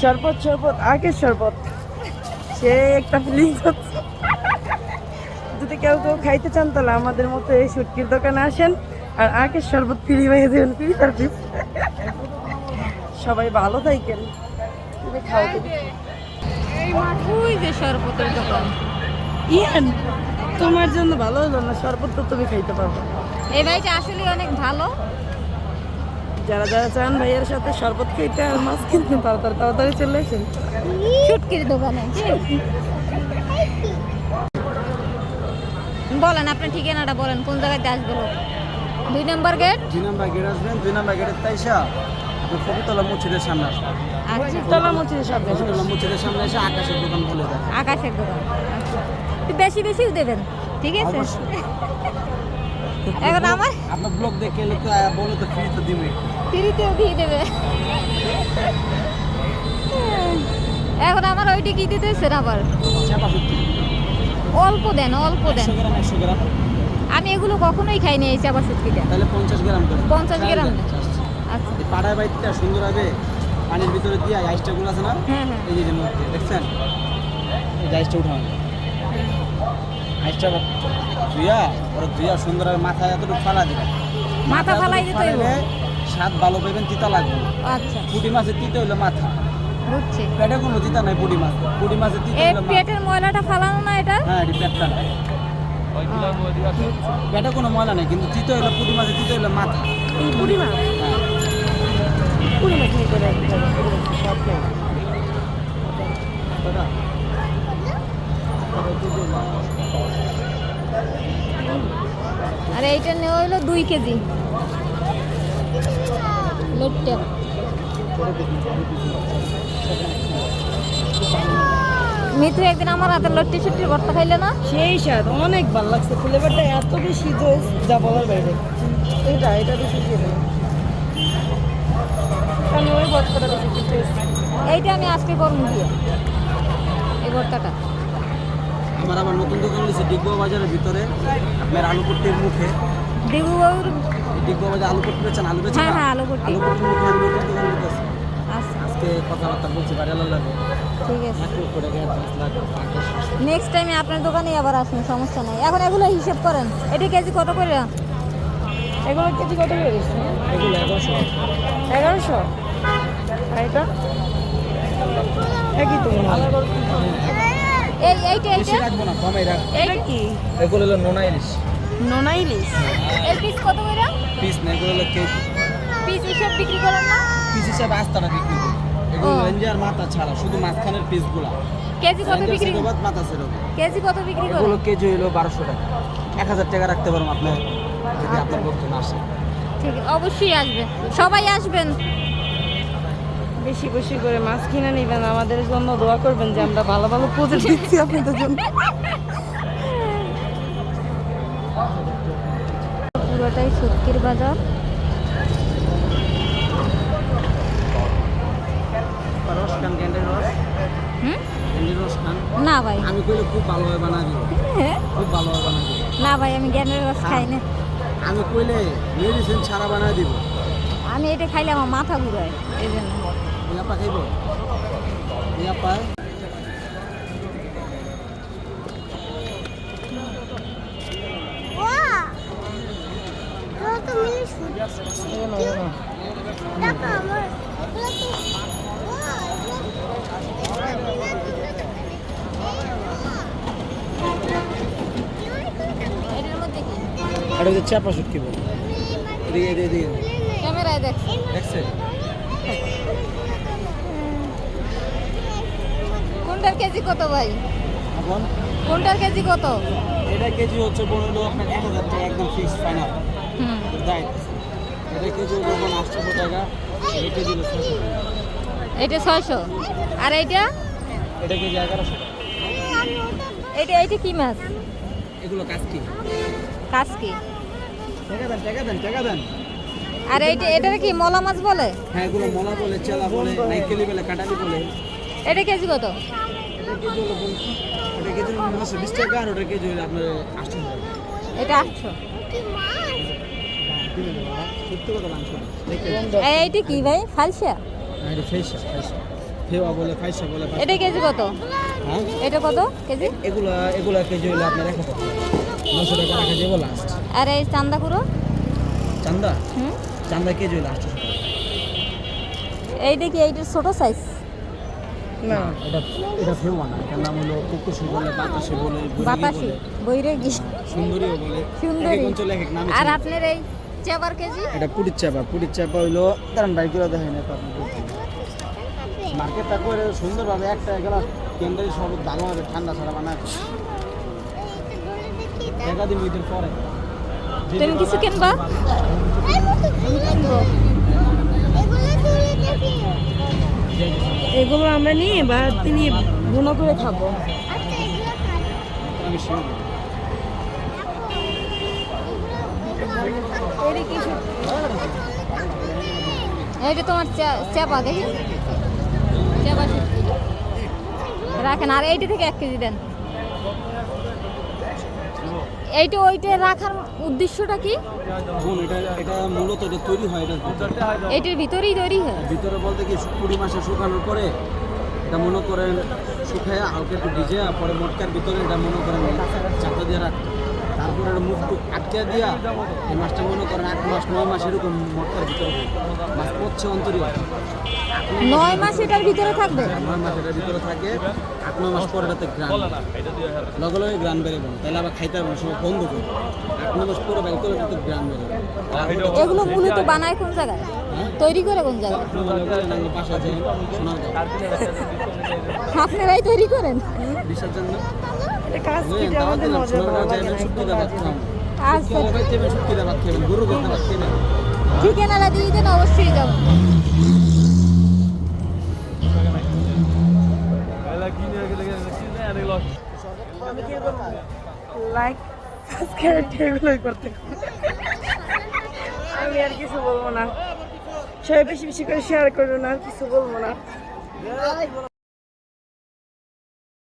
শরবত শরবত আগের শরবত। সে একটা ফিলিংস হচ্ছে যদি কেউ কেউ খাইতে চান তাহলে আমাদের মতো এই সুটকির দোকানে আসেন আর আগের শরবত ফ্রি হয়ে দেবেন ফ্রি সার্ভিস সবাই ভালো থাকেন। তুমি খাও ওই যে শরবতের দোকান। ইয়ান তোমার জন্য ভালো হলো না? শরবত তো তুমি খাইতে পারব। এই ভাইটা আসলে অনেক ভালো। যারা যারা চান ভাইয়ের সাথে শরবত খাইতে আর মাছ কিনতে তাড়াতাড়ি তাড়াতাড়ি চলে আসেন। চুটকির দোকানে বলেন আপনার ঠিকানাটা বলেন কোন জায়গাতে আসবে লোক দুই নম্বর গেট? দুই নাম্বার গেট আসবেন দুই নাম্বার গেটের তাইসা আপনি মসজিদের সামনে আসবেন। আচ্ছা। তলা মচির সামনে ফকিতলা মসজিদের সামনে এসে আকাশের দোকান বলে দেয়। আকাশের দোকান আচ্ছা। একটু বেশি দেবেন ঠিক আছে। এখন আমার আপনার ব্লগ দেখে এলে তো বলে তো ফ্রি তো দিবে। ফ্রিতেও দিয়ে দেবে। এখন আমার ওইটি কি দিতেছেন আবার অল্প দেন অল্প দেন। আমি এগুলো কখনোই খাইনি এই চাপা সুটকিটা তাহলে পঞ্চাশ গ্রাম পঞ্চাশ গ্রাম। আচ্ছা। পাড়ায় বাইকটা সুন্দর হবে পানির ভিতরে দিয়ে আইসটা গুলো আছে না? হ্যাঁ হ্যাঁ। এই যে মধ্যে দেখছেন? এই আইসটা উঠানো। আইসটা ধুইয়া ওরা ধুইয়া সুন্দর মাথায় এতটুকু ফালা দিবেন মাথা ফালাই দিতে ফালাইলে স্বাদ ভালো পাবেন তিতা লাগবে। আচ্ছা। পুঁটি মাছের তিতে হইল মাথা। বুঝছি। পেটে কোনো তিতা নাই পুঁটি মাছ। পুঁটি মাছের তিতে এই হইল পেটের ময়লাটা ফালানো না এটা? হ্যাঁ এটি পেটটা না পেটে কোনো ময়লা নেই কিন্তু তিতে হইল পুঁটি মাছের তিতে হইল মাথা। এই বুড়ি মাছ? হ্যাঁ। বুড়ি মাছ নিয়ে চলে হবে, সব। দাদা। আর এইটা নেওয়া হইল দুই কেজি। লোটটা। মিতু একদিন আমার হাতে লট্টি ছুটির ভর্তা খাইলে না? সেই স্বাদ অনেক ভালো লাগছে। ফ্লেভারটা এত বেশি যে যা বলার বাইরে। এটা এটা বেশি ওই ভর্তাটা বেশি এইটা আমি আজকে গরম দিয়ে এই ভর্তাটা। আমার আবার নতুন দোকান দিয়েছে ডিগবা বাজারের ভিতরে আপনার আলুপট্টির মুখে। ডিগু বাবুর এই ডিগবা বাজার আলুপট্টি বেচেন আলু বেচেন হ্যাঁ, না? হ্যাঁ, আলুপট্টি। আলুপট্টির মুখে আমি নতুন দোকান দিতেছি আচ্ছা। আজকে কথাবার্তা বলছি ভাইরাল লাগে ঠিক আছে। নেক্সট টাইমে আপনার দোকানেই আবার আসুন সমস্যা নাই। এখন এগুলো হিসেব করেন এটা কেজি কত করে? এগুলো কেজি কত করে এগুলো এগারোশো। এগারোশো? আর এটা? একই তো। এই এইটা এইটা রাখব না কমে রাখ এটা কি? এগুলো হলো নোনা ইলিশ। নোনা ইলিশ? এই পিস কত করে? পিস না এগুলো হলো কেজি পিস হিসেব বিক্রি করেন না? পিস হিসাবে আস্তানা বিক্রি করি। এগুলো ও। লেঞ্জার মাথা ছাড়া শুধু মাঝখানের পিসগুলো। কেজি কত বিক্রি? মাথা সেরোবাদ কেজি কত বিক্রি এগুলো কেজি হলো বারোশো টাকা। এক হাজার টাকা রাখতে পারব আপনার যদি আপনার লোকজন আসে। ঠিক অবশ্যই আসবে। সবাই আসবেন। বেশি বেশি করে মাছ কিনে নেবেন। আমাদের জন্য দোয়া করবেন যে আমরা ভালো ভালো পুজো দিচ্ছি আপনাদের জন্য। পুরোটাই সত্যির বাজার। না ভাই। আমি কইলে খুব হ্যাঁ? খুব না ভাই আমি জ্ঞানের রস খাই না। আমি কইলে মেডিসিন ছাড়া বানায় দিব। আমি এটা খাইলে আমার মাথা ঘুরায় এই জন্য। ইয়াপা খাইব ইয়াপা কি ওই যে চাপা শুটকি বল। এদিকে এদিকে ক্যামেরায় দেখ। দেখছেন? কোনটার কেজি কত ভাই? এখন কোনটার কেজি কত? এটা কেজি হচ্ছে বলল আপনার এক হাজার টাকা একদম ফিক্স ফাইনাল হুম। দায় এটা কেজি হলো এখন আটশোশো টাকা এটা কেজি হলো ছশো এটা ছয়শো। আর এইটা? এটা কেজি এগারোশো টাকা। এইটা কি মাছ? এগুলো কাজকি কাসকি টাকা দেন টাকা দেন টাকা দেন। আর এইটা এটার কি মলা মাছ বলে? হ্যাঁ এগুলো মলা বলে চেলা বলে নাইকেলি বলে কাটালি বলে। এটা কেজি কত? এটা আটশো এইটা কি ভাই? ফালসা এটা কেজি কত? হ্যাঁ? এটা কত কেজি? এগুলা এগুলা কেজি হইলে আপনার এক হাজার নশো টাকা রাখা যাব লাস্ট আর এই চান্দা কুড়ো চান্দা? হুম। চান্দা কেজি এইটা কি এইটার ছোট সাইজ না। এটা এটা ফেওয়া না এটার নাম হলো কুকুশি বলে বাতাসি বলে বাতাসি বইরে কি সুন্দরীও বলে। সুন্দরী। অঞ্চলে এক এক নাম আর আপনার এই চেবার কেজি? এটা পুরীর চাপা পুরীর চাপা হইল দাঁড়ান বাইক করে দেখেন এটা মার্কেটটা করে সুন্দরভাবে একটা কেন্দ্রে সব ভালোভাবে ঠান্ডা ছাড়া বানায়। একাদিন ঈদের পরে। তুমি কিছু কিনবা। এগুলো আমরা নিয়ে বা তিনি বুনো করে খাব। এটা তোমার চা- চাপা দেখি। চাপা রাখেন আর এইটি থেকে এক কেজি দেন। এইটা ওইটা রাখার উদ্দেশ্যটা কি? বোন এটা এটা মূলত এটা তৈরি হয় এটা এইটার ভিতরেই তৈরি হয়? ভিতরে বলতে কি কুড়ি মাসে শুকানোর পরে এটা মনে করেন শুকায় হালকা একটু ভিজে পরে মটকার ভিতরে এটা মনে করেন চাপা দিয়ে রাখতো তারপরে এটা মুখ টুক আটকে দিয়া এই মাছটা মনে করেন আট মাস নয় মাস এরকম মটকার ভিতরে। মাছ পড়ছে অন্তরীয় নয় মাস এটার ভিতরে থাকবে? নয় মাস এটার ভিতরে থাকে। আট নয় মাস পরে এটাতে গ্রান লগে লগে গ্রান বেড়ে যাবে তাহলে আবার খাইতে না, সময় বন্ধ করে আট নয় মাস পরে বাইর করে এটাতে গ্রান যাবে এগুলো মূলত বানায় কোন জায়গায়? তৈরি করে কোন জায়গায়? বাসা যে শোনার আপনারাই তৈরি করেন? বিশাল জন্য এটা কাজ বুঝলেন, আমাদের মজা শোনার ভালো মজা লাগে এনে না, লাইক সাবস্ক্রাইব করতে। আমি আর কিছু বলব না। সবাই বেশি বেশি করে শেয়ার করুন আর কিছু বলব না।